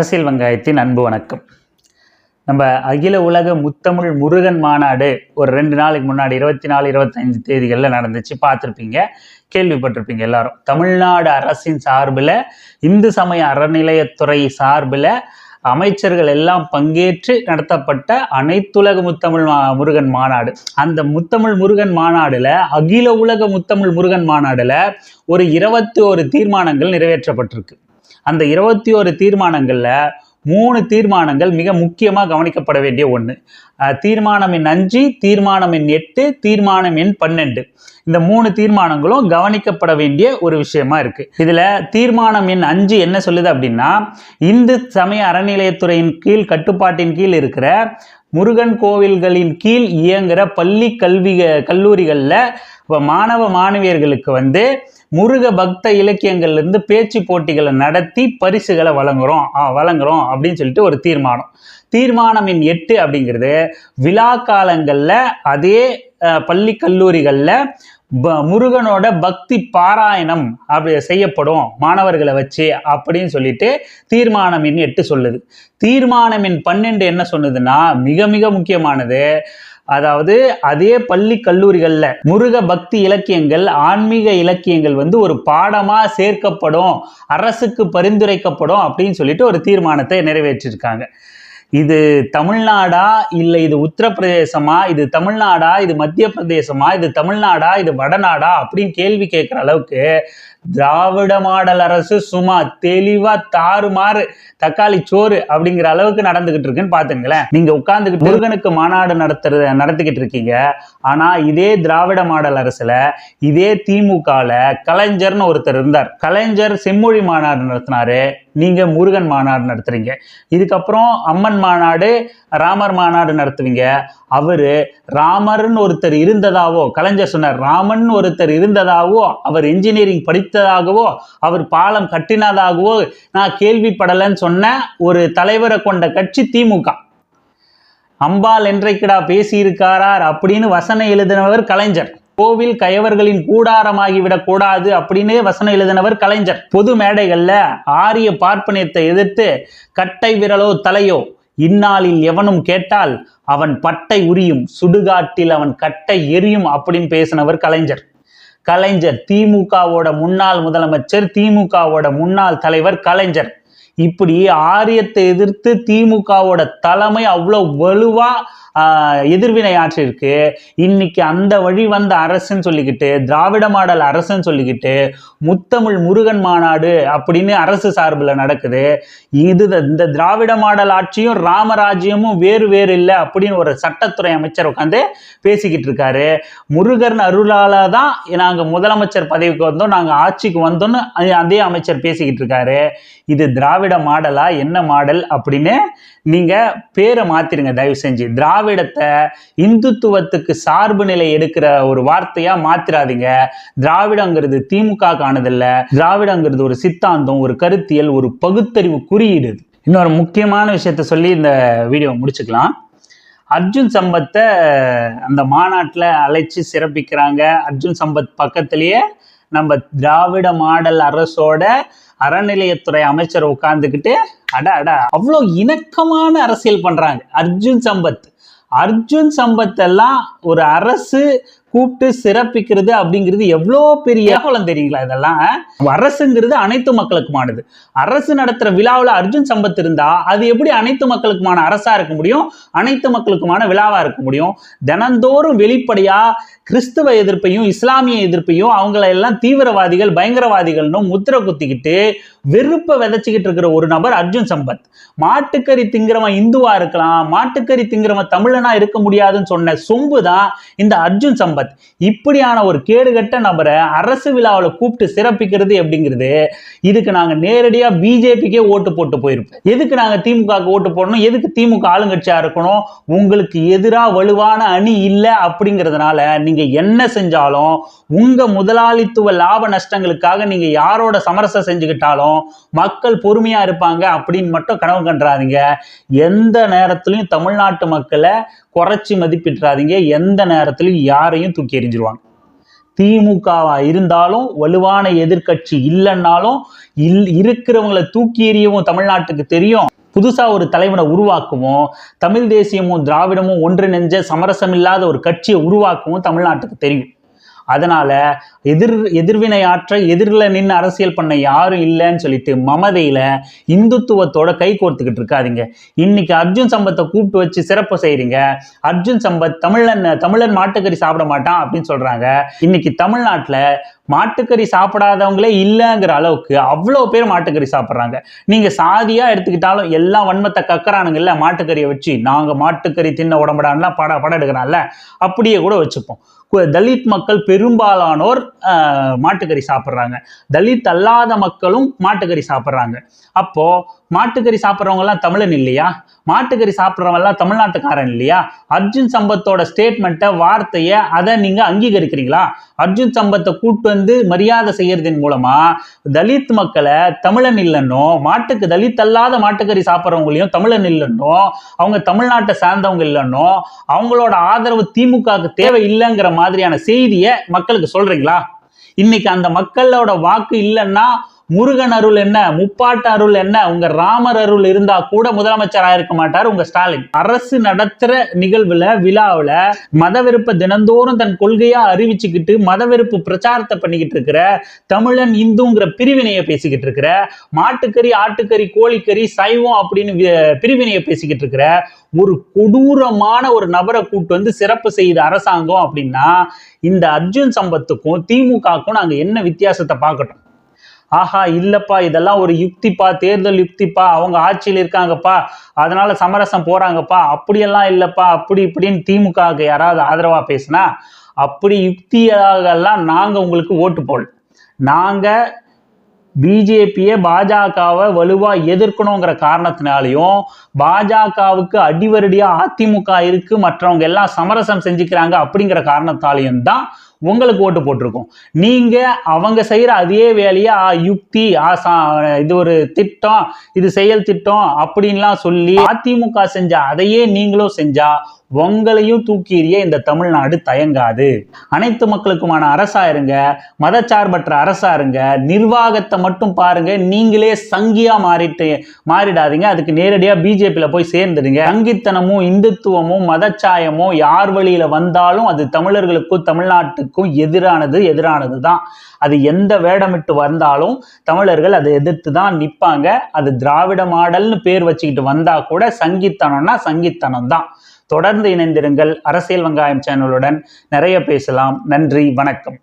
அரசியல் வெங்காயத்தின் அன்பு வணக்கம். நம்ம அகில உலக முத்தமிழ் முருகன் மாநாடு ஒரு ரெண்டு நாளைக்கு முன்னாடி இருபத்தி நாலு இருபத்தஞ்சு தேதிகளில் நடந்துச்சு. பார்த்துருப்பீங்க கேள்விப்பட்டிருப்பீங்க எல்லாரும். தமிழ்நாடு அரசின் சார்பில் இந்து சமய அறநிலையத்துறை சார்பில் அமைச்சர்கள் எல்லாம் பங்கேற்று நடத்தப்பட்ட அனைத்துலக முத்தமிழ் மா- முருகன் மாநாடு. அந்த முத்தமிழ் முருகன் மாநாடுல அகில உலக முத்தமிழ் முருகன் மாநாடுல ஒரு இருபத்தி ஒரு தீர்மானங்கள் நிறைவேற்றப்பட்டிருக்கு. அந்த இருபத்தி ஒரு தீர்மானங்களில் மூணு தீர்மானங்கள் மிக முக்கியமாக கவனிக்கப்பட வேண்டிய ஒன்று தீர்மானம் எண் அஞ்சு தீர்மானம் எண் எட்டு தீர்மானம் எண் பன்னெண்டு. இந்த மூணு தீர்மானங்களும் கவனிக்கப்பட வேண்டிய ஒரு விஷயமா இருக்கு. இதுல தீர்மானம் எண் அஞ்சு என்ன சொல்லுது அப்படின்னா இந்து சமய அறநிலையத்துறையின் கீழ் கட்டுப்பாட்டின் கீழ் இருக்கிற முருகன் கோவில்களின் கீழ் இயங்குகிற பள்ளி கல்வி கல்லூரிகளில் இப்போ மாணவ மாணவியர்களுக்கு வந்து முருக பக்த இலக்கியங்கள்லேருந்து பேச்சு போட்டிகளை நடத்தி பரிசுகளை வழங்குகிறோம் வழங்குகிறோம் அப்படின்னு சொல்லிட்டு ஒரு தீர்மானம். தீர்மானம் எண் எட்டு அப்படிங்கிறது விழா காலங்களில் அதே பள்ளி கல்லூரிகளில் ப- முருகனோட பக்தி பாராயணம் அப்படி செய்யப்படும் மாணவர்களை வச்சு அப்படின்னு சொல்லிட்டு தீர்மானம் எண் எட்டு சொல்லுது. தீர்மானம் எண் பன்னெண்டு என்ன சொன்னதுன்னா மிக மிக முக்கியமானது. அதாவது அதே பள்ளி கல்லூரிகளில் முருக பக்தி இலக்கியங்கள் ஆன்மீக இலக்கியங்கள் வந்து ஒரு பாடமா சேர்க்கப்படும் அரசுக்கு பரிந்துரைக்கப்படும் அப்படின்னு சொல்லிட்டு ஒரு தீர்மானத்தை நிறைவேற்றிருக்காங்க. இது தமிழ்நாடா இல்லை இது உத்தரப்பிரதேசமா இது தமிழ்நாடா இது மத்திய பிரதேசமா இது தமிழ்நாடா இது வடநாடா அப்படின்னு கேள்வி கேட்குற அளவுக்கு திராவிட மாடல் அரசு சும்மா தெளிவா தாறுமாறு தக்காளி சோறு அப்படிங்கிற அளவுக்கு நடந்துகிட்டு இருக்குன்னு பாத்துங்களேன் நீங்க உட்கார்ந்துக்கிட்டு முருகனுக்கு மாநாடு நடத்துறது நடத்திக்கிட்டு இருக்கீங்க. ஆனா இதே திராவிட மாடல் அரசுல இதே திமுகல கலைஞர்னு ஒருத்தர் இருந்தார். கலைஞர் செம்மொழி மாநாடு நடத்தினாரு. நீங்க முருகன் மாநாடு நடத்துறீங்க. இதுக்கப்புறம் அம்மன் மாநாடு ராமர் மாநாடு நடத்துவீங்க. அவரு ராமர்னு ஒருத்தர் இருந்ததாவோ கலைஞர் சொன்னார் ராமன் ஒருத்தர் இருந்ததாவோ அவர் இன்ஜினியரிங் படித்ததாகவோ அவர் பாலம் கட்டினதாகவோ நான் கேள்விப்படலைன்னு சொன்ன ஒரு தலைவரை கொண்ட கட்சி திமுக. அம்பாள் என்றைக்குடா பேசியிருக்காரார் அப்படின்னு வசனம் எழுதினவர் கலைஞர். கோவில் கயவர்களின் கூடாரமாகிவிடக் கூடாது அப்படின்னு வசனம் எழுதினவர் கலைஞர். பொது மேடைகளில் ஆரிய பார்ப்பனியத்தை எதிர்த்து கட்டை விரலோ தலையோ இந்நாளில் எவனும் கேட்டால் அவன் பட்டை உரியும் சுடுகாட்டில் அவன் கட்டை எரியும் அப்படின்னு பேசினவர் கலைஞர். கலைஞர் திமுகவோட முன்னாள் முதலமைச்சர் திமுகவோட முன்னாள் தலைவர் கலைஞர். இப்படி ஆரியத்தை எதிர்த்து திமுகவோட தலைமை அவ்வளோ வலுவா எதிர்வினை ஆற்றிருக்கு. இன்னைக்கு அந்த வழி வந்த அரசுன்னு சொல்லிக்கிட்டு திராவிட மாடல் அரசுன்னு சொல்லிக்கிட்டு முத்தமிழ் முருகன் மாநாடு அப்படின்னு அரசு சார்பில் நடக்குது. இது இந்த திராவிட மாடல் ஆட்சியும் ராமராஜ்யமும் வேறு வேறு இல்லை அப்படின்னு ஒரு சட்டத்துறை அமைச்சர் உட்காந்து பேசிக்கிட்டு இருக்காரு. முருகன் அருளால தான் நாங்கள் முதலமைச்சர் பதவிக்கு வந்தோம் நாங்கள் ஆட்சிக்கு வந்தோம்னு அதே அமைச்சர் பேசிக்கிட்டு இருக்காரு. இது திராவிட மாடலா என்ன மாடல் அப்படின்னு நீங்கள் பேரை மாத்திருங்க தயவு செஞ்சு. திராவிடத்தை இந்துத்துவத்துக்கு சார்பு நிலை எடுக்கிற ஒரு வார்த்தையா மாத்திராதீங்க. திராவிடங்கிறது திமுக காணதில்லை திராவிடங்கிறது ஒரு சித்தாந்தம் ஒரு கருத்தியல் ஒரு பகுத்தறிவு குறியீடு இன்னொரு முக்கியமான விஷயத்த சொல்லி இந்த வீடியோ முடிச்சுக்கலாம். அர்ஜுன் சம்பத்தை அந்த மாநாட்டில் அழைச்சி சிறப்பிக்கிறாங்க. அர்ஜுன் சம்பத் பக்கத்திலேயே நம்ம திராவிட மாடல் அரசோட அறநிலையத்துறை அமைச்சர் உட்கார்ந்துக்கிட்டு அட அட அவ்வளோ இணக்கமான அரசியல் பண்ணுறாங்க அர்ஜுன் சம்பத். அர்ஜுன் சம்பத்தெல்லாம் ஒரு அரசு கூப்பிட்டு சிறப்பிக்கிறது அப்படிங்கிறது எவ்வளோ பெரிய ஏகோலம் தெரியுங்களா இதெல்லாம்? அரசுங்கிறது அனைத்து மக்களுக்குமானது. அரசு நடத்துகிற விழாவில் அர்ஜுன் சம்பத் இருந்தால் அது எப்படி அனைத்து மக்களுக்குமான அரசாக இருக்க முடியும்? அனைத்து மக்களுக்குமான விழாவாக இருக்க முடியும்? தினந்தோறும் வெளிப்படையாக கிறிஸ்துவ எதிர்ப்பையும் இஸ்லாமிய எதிர்ப்பையும் அவங்கள எல்லாம் தீவிரவாதிகள் பயங்கரவாதிகள்னு முத்திரை குத்திக்கிட்டு வெறுப்பை விதைச்சிக்கிட்டு இருக்கிற ஒரு நபர் அர்ஜுன் சம்பத். மாட்டுக்கறி திங்கிறவன் இந்துவா இருக்கலாம் மாட்டுக்கறி திங்கிறவன் தமிழனா இருக்க முடியாதுன்னு சொன்ன சொம்பு தான் இந்த அர்ஜுன் சம்பத். இப்படியான ஒரு கேடுகட்ட நபரை அரசு விழாவில் கூப்பிட்டு சிறப்பிக்கிறது அப்படிங்கிறது இதுக்கு நாங்கள் நேரடியா பிஜேபிக்கே ஓட்டு போட்டு போயிருப்போம். எதுக்கு நாங்கள் திமுகவுக்கு ஓட்டு போடணும்? எதுக்கு திமுக ஆளுங்கட்சியா இருக்கணும்? உங்களுக்கு எதிராக வலுவான அணி இல்லை அப்படிங்கிறதுனால நீங்க என்ன செஞ்சாலும் உங்க முதலாளித்துவ லாப நஷ்டங்களுக்காக நீங்க யாரோட சமரசம் செஞ்சுக்கிட்டாலும் மக்கள் பொறுமையா இருப்பாங்க அப்படின்னு மட்டும் கனவு கண்டுறாதீங்க எந்த நேரத்திலையும் தமிழ்நாட்டு மக்களை குறைச்சி மதிப்பிட்டுறாதீங்க. எந்த நேரத்திலையும் யாரையும் தூக்கி எறிஞ்சிருவாங்க. திமுகவா இருந்தாலும் வலுவான எதிர்க்கட்சி இல்லைன்னாலும் இல் இருக்கிறவங்களை தூக்கி எறியவும் தமிழ்நாட்டுக்கு தெரியும். புதுசாக ஒரு தலைவனை உருவாக்கவும் தமிழ் தேசியமும் திராவிடமும் ஒன்றிணைஞ்ச சமரசம் இல்லாத ஒரு கட்சியை உருவாக்கவும் தமிழ்நாட்டுக்கு தெரியும். அதனால் எதிர் எதிர்வினையாற்ற எதிரில் நின்று அரசியல் பண்ண யாரும் இல்லைன்னு சொல்லிட்டு மமதையில் இந்துத்துவத்தோட கை கோர்த்துக்கிட்டு இருக்காதீங்க. இன்னைக்கு அர்ஜுன் சம்பத்தை கூப்பிட்டு வச்சு சிறப்பு செய்கிறீங்க அர்ஜுன் சம்பத் தமிழன் தமிழன் மாட்டுக்கறி சாப்பிட மாட்டான் அப்படின்னு சொல்கிறாங்க இன்னைக்கு தமிழ்நாட்டில் மாட்டுக்கறி சாப்பிடாதவங்களே இல்லைங்கிற அளவுக்கு அவ்வளோ பேர் மாட்டுக்கறி சாப்பிட்றாங்க. நீங்கள் சாதியாக எடுத்துக்கிட்டாலும் எல்லா வன்மத்தை கக்கறானுங்கல்ல மாட்டுக்கறியை வச்சு நாங்கள் மாட்டுக்கறி தின்ன உடம்படான்லாம் பட படம் எடுக்கிறான்ல அப்படியே கூட வச்சுப்போம். தலித் மக்கள் பெரும்பாலானோர் மாட்டுக்கறி சாப்பிட்றாங்க. தலித் அல்லாத மக்களும் மாட்டுக்கறி சாப்பிட்றாங்க. அப்போது மாட்டுக்கறி சாப்பிட்றவங்கலாம் தமிழன் இல்லையா? மாட்டுக்கறி சாப்பிட்றவங்க எல்லாம் தமிழ்நாட்டுக்காரன் இல்லையா? அர்ஜுன் சம்பத்தோட ஸ்டேட்மெண்ட்டை வார்த்தையை அதை நீங்கள் அங்கீகரிக்கிறீங்களா? அர்ஜுன் சம்பத்தை கூட்டு வந்து மரியாதை செய்யறதன் மூலமா தலித் மக்களை தமிழன் இல்லைன்னோ மாட்டுக்கு தலித் அல்லாத மாட்டுக்கறி சாப்பிட்றவங்களையும் தமிழன் இல்லைன்னோ அவங்க தமிழ்நாட்டை சார்ந்தவங்க இல்லைன்னோ அவங்களோட ஆதரவு திமுகவுக்கு தேவை இல்லைங்கிற மாதிரியான செய்தியை மக்களுக்கு சொல்றீங்களா? இன்னைக்கு அந்த மக்களோட வாக்கு இல்லைன்னா முருகன் அருள் என்ன முப்பாட்டு அருள் என்ன உங்க ராமர் அருள் இருந்தா கூட முதலமைச்சர் ஆயிருக்க மாட்டார் உங்க ஸ்டாலின். அரசு நடத்துற நிகழ்வுல விழாவில் மதவெறுப்பை தினந்தோறும் தன் கொள்கையா அறிவிச்சுக்கிட்டு மதவெறுப்பு பிரச்சாரத்தை பண்ணிக்கிட்டு இருக்கிற தமிழன் இந்துங்கிற பிரிவினையை பேசிக்கிட்டு இருக்கிற மாட்டுக்கறி ஆட்டுக்கறி கோழிக்கறி சைவம் அப்படின்னு வி- பிரிவினையை பேசிக்கிட்டு இருக்கிற ஒரு கொடூரமான ஒரு நபரை கூட்டு வந்து சிறப்பு செய்த அரசாங்கம் அப்படின்னா இந்த அர்ஜுன் சம்பத்துக்கும் திமுகவுக்கும் நாங்கள் என்ன வித்தியாசத்தை பார்க்கட்டும்? ஆஹா இல்லப்பா இதெல்லாம் ஒரு யுக்திப்பா தேர்தல் யுக்திப்பா அவங்க ஆட்சியில் இருக்காங்கப்பா அதனால சமரசம் போறாங்கப்பா அப்படியெல்லாம் இல்லப்பா அப்படி இப்படின்னு திமுகவுக்கு யாராவது ஆதரவா பேசுனா அப்படி யுக்தியாகலாம் நாங்க உங்களுக்கு ஓட்டு போல் நாங்க பிஜேபியை பாஜகவை வலுவா எதிர்க்கணுங்கிற காரணத்தினாலையும் பாஜகவுக்கு அடிவரடியா அதிமுக இருக்கு மற்றவங்க எல்லாம் சமரசம் செஞ்சுக்கிறாங்க அப்படிங்கிற காரணத்தாலையும் தான் உங்களுக்கு ஓட்டு போட்டிருக்கோம். நீங்க அவங்க செய்யற அதே வேலையை ஆ, யுக்தி ஆசா இது ஒரு திட்டம் இது செயல் திட்டம் அப்படின்லாம் சொல்லி அதிமுக செஞ்ச அதையே நீங்களும் செஞ்சா உங்களையும் தூக்கி எறிய இந்த தமிழ்நாடு தயங்காது. அனைத்து மக்களுக்குமான அரசா இருங்க மதச்சார்பற்ற அரசா இருங்க நிர்வாகத்தை மட்டும் பாருங்க நீங்களே சங்கியா மாறிட்டு மாறிடாதீங்க. அதுக்கு நேரடியா பிஜேபியில போய் சேர்ந்துடுங்க. சங்கித்தனமும் இந்துத்துவமும் மதச்சாயமும் யார் வழியில வந்தாலும் அது தமிழர்களுக்கும் தமிழ்நாட்டுக்கும் எதிரானது எதிரானது தான் அது எந்த வேடமிட்டு வந்தாலும் தமிழர்கள் அதை எதிர்த்து தான் நிற்பாங்க. அது திராவிட மாடல்னு பேர் வச்சுக்கிட்டு வந்தா கூட சங்கித்தனம்னா சங்கித்தனம் தான் தொடர்ந்து இணைந்திருங்கள். அரசியல் வெங்காயம் சேனலுடன் நிறைய பேசலாம். நன்றி வணக்கம்.